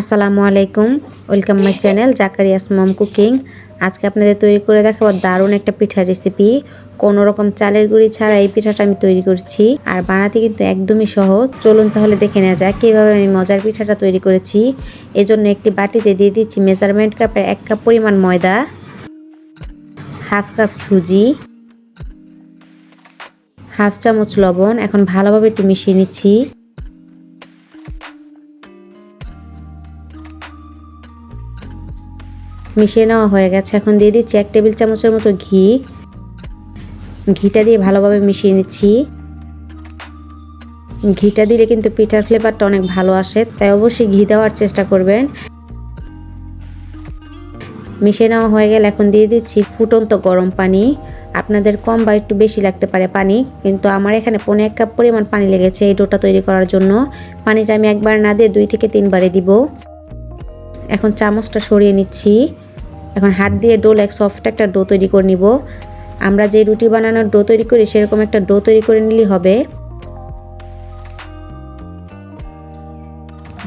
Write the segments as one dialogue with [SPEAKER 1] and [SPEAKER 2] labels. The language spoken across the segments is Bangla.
[SPEAKER 1] আসসালামু আলাইকুম। Welcome my channel Zakaria's mom cooking আজকে আপনাদের তৈরি করে দেখাবো দারুণ একটা পিঠা রেসিপি কোনো রকম চালের গুঁড়ি ছাড়া এই পিঠাটা আমি তৈরি করছি। আর বানাতে কিন্তু একদমই সহজ। চলুন তাহলে দেখে নেওয়া যাক কীভাবে আমি মজার পিঠাটা তৈরি করেছি। এজন্য একটি বাটিতে দিয়ে দিচ্ছি মেজারমেন্ট কাপের এক কাপ পরিমাণ ময়দা। হাফ কাপ সুজি। হাফ চামচ লবণ। এখন ভালোভাবে একটু মিশিয়ে নিচ্ছি। মিশিয়ে নেওয়া হয়ে গেছে। এখন দিয়ে দিচ্ছি এক টেবিল চামচের মতো ঘি। ঘিটা দিয়ে ভালোভাবে মিশিয়ে নিচ্ছি। ঘিটা দিলে কিন্তু পিঠার ফ্লেভারটা অনেক ভালো আসে, তাই অবশ্যই ঘি দেওয়ার চেষ্টা করবেন। মিশিয়ে নেওয়া হয়ে গেলে এখন দিয়ে দিচ্ছি ফুটন্ত গরম পানি। আপনাদের কম বা একটু বেশি লাগতে পারে পানি, কিন্তু আমার এখানে পনেরো এক কাপ পরিমাণ পানি লেগেছে এই ডোটা তৈরি করার জন্য। পানিটা আমি একবার না দিয়ে দুই থেকে তিনবারে দিব। এখন চামচটা সরিয়ে নিচ্ছি। এখন হাত দিয়ে ডোল এক সফট একটা ডো তৈরি করে নিব। আমরা যে রুটি বানানোর ডো তৈরি করি, সেরকম একটা ডো তৈরি করে নিলেই হবে।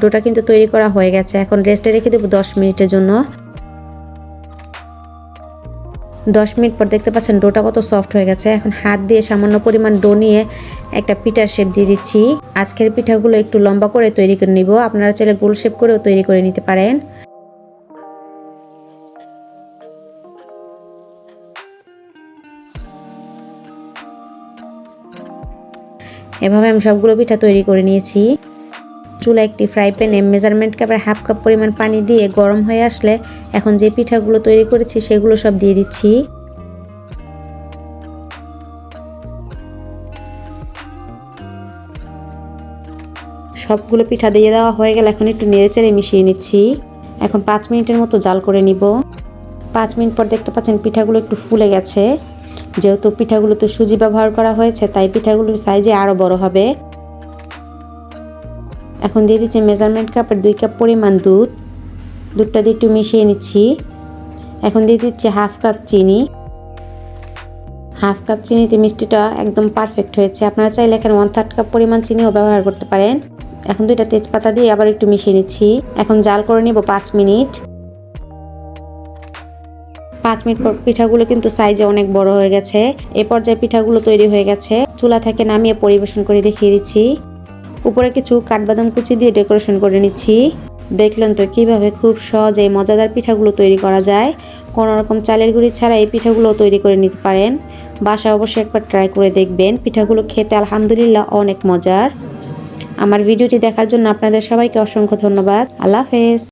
[SPEAKER 1] ডোটা কিন্তু তৈরি করা হয়ে গেছে। এখন রেস্টে রেখে দেবো দশ মিনিটের জন্য। দশ মিনিট পর দেখতে পাচ্ছেন ডোটা কত সফট হয়ে গেছে। এখন হাত দিয়ে সামান্য পরিমাণ ডো নিয়ে একটা পিঠার শেপ দিয়ে দিচ্ছি। আজকের পিঠাগুলো একটু লম্বা করে তৈরি করে নিব। আপনারা চাইলে গোল শেপ করেও তৈরি করে নিতে পারেন। এভাবে আমি সবগুলো পিঠা তৈরি করে নিয়েছি। চুলা একটি ফ্রাই প্যানে মেজারমেন্ট কাপের হাফ কাপ পরিমাণ পানি দিয়ে গরম হয়ে আসলে এখন যে পিঠাগুলো তৈরি করেছি সেগুলো সব দিয়ে দিচ্ছি। সবগুলো পিঠা দিয়ে দেওয়া হয়ে গেলে এখন একটু নেড়ে চেড়ে মিশিয়ে নিচ্ছি। এখন পাঁচ মিনিটের মতো জাল করে নিব। পাঁচ মিনিট পর দেখতে পাচ্ছেন পিঠাগুলো একটু ফুলে গেছে। যেহেতু পিঠাগুলোতে সুজি ব্যবহার করা হয়েছে, তাই পিঠাগুলোর সাইজে আরও বড় হবে। এখন দিয়ে দিচ্ছি মেজারমেন্ট কাপের দুই কাপ পরিমাণ দুধ। দুধটা দিয়ে একটু মিশিয়ে নিচ্ছি। এখন দিয়ে দিচ্ছি হাফ কাপ চিনি। হাফ কাপ চিনিতে মিষ্টিটা একদম পারফেক্ট হয়েছে। আপনারা চাইলে এখানে ওয়ান থার্ড কাপ পরিমাণ চিনিও ব্যবহার করতে পারেন। এখন দুইটা তেজপাতা দিয়ে আবার একটু মিশিয়ে নিচ্ছি। এখন জাল করে নিব পাঁচ মিনিট। পাঁচ মিনিট পর পিঠাগুলো কিন্তু সাইজে অনেক বড় হয়ে গেছে। এ পর্যায়ে পিঠাগুলো তৈরি হয়ে গেছে। চুলা থেকে নামিয়ে পরিবেশন করে দেখিয়ে দিচ্ছি। উপরে কিছু কাঠবাদাম কুচি দিয়ে ডেকোরেশন করে নিচ্ছি। দেখলেন তো কীভাবে খুব সহজে মজাদার পিঠাগুলো তৈরি করা যায়। কোনো রকম চালের গুঁড়ি ছাড়া এই পিঠাগুলো তৈরি করে নিতে পারেন। বাসা অবশ্যই একবার ট্রাই করে দেখবেন। পিঠাগুলো খেতে আলহামদুলিল্লাহ অনেক মজার। আমার ভিডিওটি দেখার জন্য আপনাদের সবাইকে অসংখ্য ধন্যবাদ। আল্লাহ হাফেজ।